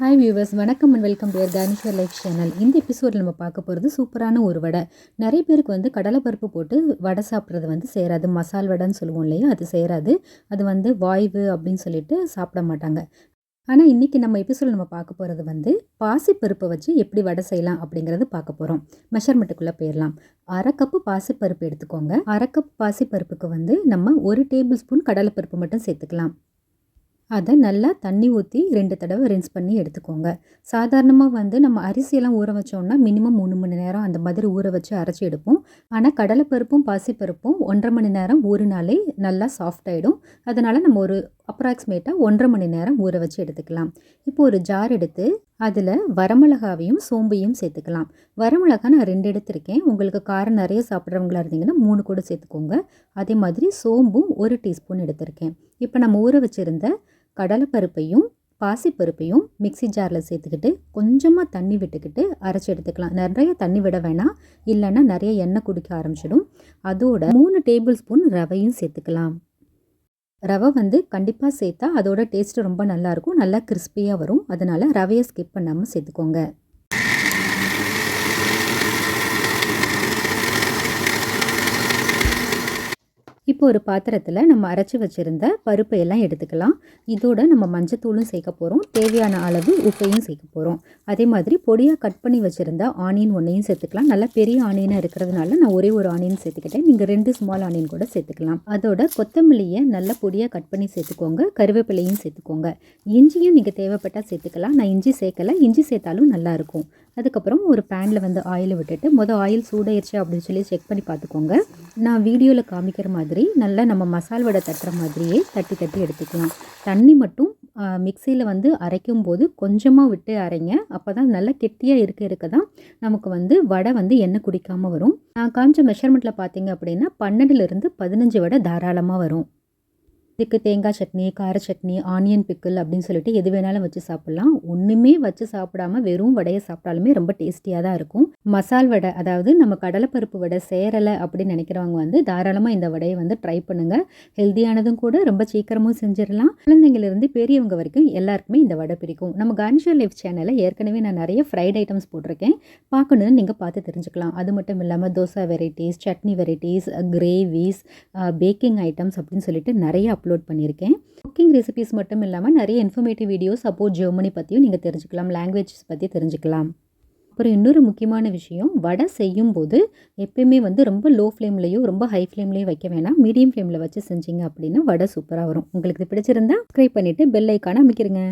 Hi viewers வணக்கம் and welcome to தானிஷர் life channel இந்த எபிசோடில் நம்ம பார்க்க போகிறது சூப்பரான ஒரு வடை. நிறைய பேருக்கு வந்து கடலைப்பருப்பு போட்டு வடை சாப்பிட்றது வந்து சேராது. மசால் வடைன்னு சொல்லுவோம் இல்லையா? அது சேராது. அது வந்து வாய்வு அப்படின்னு சொல்லிட்டு சாப்பிட மாட்டாங்க. ஆனால் இன்றைக்கி நம்ம எபிசோட் நம்ம பார்க்க போகிறது வந்து பாசிப்பருப்பை வச்சு எப்படி வடை செய்யலாம் அப்படிங்கிறது பார்க்க போகிறோம் மெஷர்மெண்ட்டுக்குள்ளே போயிடலாம். அரை கப்பு பாசிப்பருப்பு எடுத்துக்கோங்க. அரை கப் பாசிப்பருப்புக்கு வந்து நம்ம ஒரு டேபிள் ஸ்பூன் கடலைப்பருப்பு மட்டும் சேர்த்துக்கலாம். அதை நல்லா தண்ணி ஊற்றி ரெண்டு தடவை ரின்ஸ் பண்ணி எடுத்துக்கோங்க. சாதாரணமாக வந்து நம்ம அரிசியெல்லாம் ஊற வச்சோம்னா மினிமம் மூணு மணி நேரம் அந்த மாதிரி ஊற வச்சு அரைச்சி எடுப்போம். ஆனால் கடலைப்பருப்பும் பாசிப்பருப்பும் ஒன்றரை மணி நேரம் ஊறினாலே நல்லா சாஃப்ட் ஆகிடும் அதனால் நம்ம ஒரு அப்ராக்சிமேட்டாக ஒன்றரை மணி நேரம் ஊற வச்சு எடுத்துக்கலாம். இப்போ ஒரு ஜார் எடுத்து அதில் வரமிளகாவையும் சோம்பையும் சேர்த்துக்கலாம். வரமிளகா நான் ரெண்டு எடுத்திருக்கேன். உங்களுக்கு காரம் நிறைய சாப்பிட்றவங்களா இருந்தீங்கன்னா மூணு கூட சேர்த்துக்கோங்க. அதே மாதிரி சோம்பும் ஒரு டீஸ்பூன் எடுத்திருக்கேன். இப்போ நம்ம ஊற வச்சுருந்த கடலைப்பருப்பையும் பாசிப்பருப்பையும் மிக்சி ஜாரில் சேர்த்துக்கிட்டு கொஞ்சமாக தண்ணி விட்டுக்கிட்டு அரைச்சி எடுத்துக்கலாம். நிறைய தண்ணி விட வேணாம். இல்லைன்னா நிறைய எண்ணெய் குடிக்க ஆரம்பிச்சிடும். அதோட மூணு டேபிள் ஸ்பூன் ரவையும் சேர்த்துக்கலாம். ரவை வந்து கண்டிப்பாக சேர்த்தா அதோட டேஸ்ட்டு ரொம்ப நல்லாயிருக்கும் நல்லா கிறிஸ்பியாக வரும். அதனால் ரவையை ஸ்கிப் பண்ணாமல் சேர்த்துக்கோங்க. இப்போ ஒரு பாத்திரத்தில் நம்ம அரைச்சி வச்சுருந்த பருப்பை எல்லாம் எடுத்துக்கலாம். இதோட நம்ம மஞ்சத்தூளும் சேர்க்க போகிறோம் தேவையான அளவு உப்பையும் சேர்க்க போகிறோம் அதே மாதிரி பொடியாக கட் பண்ணி வச்சுருந்த ஆனியன் ஒன்றையும் சேர்த்துக்கலாம். நல்லா பெரிய ஆனியனாக இருக்கிறதுனால நான் ஒரே ஒரு ஆனியன் சேர்த்துக்கிட்டேன். நீங்கள் ரெண்டு ஸ்மால் ஆனியன் கூட சேர்த்துக்கலாம். அதோட கொத்தமல்லியை நல்லா பொடியாக கட் பண்ணி சேர்த்துக்கோங்க. கருவேப்பிலையும் சேர்த்துக்கோங்க. இஞ்சியும் நீங்கள் தேவைப்பட்டால் சேர்த்துக்கலாம். நான் இஞ்சி சேர்க்கலை. இஞ்சி சேர்த்தாலும் நல்லாயிருக்கும் அதுக்கப்புறம் ஒரு பேனில் வந்து ஆயில் விட்டுட்டு மொதல் ஆயில் சூடாயிருச்சு அப்படின்னு சொல்லி செக் பண்ணி பார்த்துக்கோங்க. நான் வீடியோவில் காமிக்கிற மாதிரி நல்லா நம்ம மசால் வடை தட்டுற மாதிரியே தட்டி தட்டி எடுத்துக்கலாம். தண்ணி மட்டும் மிக்சியில் வந்து அரைக்கும் போது கொஞ்சமாக விட்டு அரைங்க. அப்போ தான் நல்லா கெட்டியாக இருக்க இருக்க தான் நமக்கு வந்து வடை வந்து எண்ணெய் குடிக்காமல் வரும். நான் காமிச்ச மெஷர்மெண்ட்டில் பார்த்தீங்க அப்படின்னா பன்னெண்டுலேருந்து பதினஞ்சு வடை தாராளமாக வரும். இதுக்கு தேங்காய் சட்னி கார சட்னி ஆனியன் பிக்கிள் அப்படின்னு சொல்லிட்டு எது வேணாலும் வச்சு சாப்பிட்லாம். ஒன்றுமே வச்சு சாப்பிடாம வெறும் வடையை சாப்பிட்டாலுமே ரொம்ப டேஸ்டியாக தான் இருக்கும். மசால் வடை அதாவது நம்ம கடலைப்பருப்பு வடை சேரலை அப்படின்னு நினைக்கிறவங்க வந்து தாராளமாக இந்த வடையை வந்து ட்ரை பண்ணுங்கள் ஹெல்த்தியானதும் கூட ரொம்ப சீக்கிரமும் செஞ்சிடலாம். குழந்தைங்களிருந்து பெரியவங்க வரைக்கும் எல்லாருக்குமே இந்த வடை பிடிக்கும். நம்ம கானிஷர் லைஃப் சேனலில் ஏற்கனவே நான் நிறைய ஃப்ரைட் ஐட்டம்ஸ் போட்டிருக்கேன். பார்க்கணுன்னு நீங்கள் பார்த்து தெரிஞ்சுக்கலாம். அது மட்டும் இல்லாமல் dosa varieties chutney varieties gravies baking items அப்படின்னு சொல்லிட்டு நிறைய அப்லோட் பண்ணியிருக்கேன். குக்கிங் ரெசிபிஸ் மட்டும் இல்லாமல் நிறைய இன்ஃபர்மேட்டிவ் வீடியோஸ் அப்போ ஜெர்மனி பற்றியும் நீங்கள் தெரிஞ்சுக்கலாம். லாங்குவேஜஸ் பற்றி தெரிஞ்சுக்கலாம். அப்புறம் இன்னொரு முக்கியமான விஷயம் வடை செய்யும் போது எப்பயுமே வந்து ரொம்ப லோ ஃப்ளேம்லேயோ ரொம்ப ஹை ஃப்ளேம்லேயோ வைக்க வேணாம். மீடியம் ஃப்ளேமில் வச்சு செஞ்சீங்க அப்படின்னா வடை சூப்பராக வரும். உங்களுக்கு பிடிச்சிருந்தா சப்ஸ்கிரைப் பண்ணிவிட்டு பெல் ஐக்கான அமைக்கிறங்க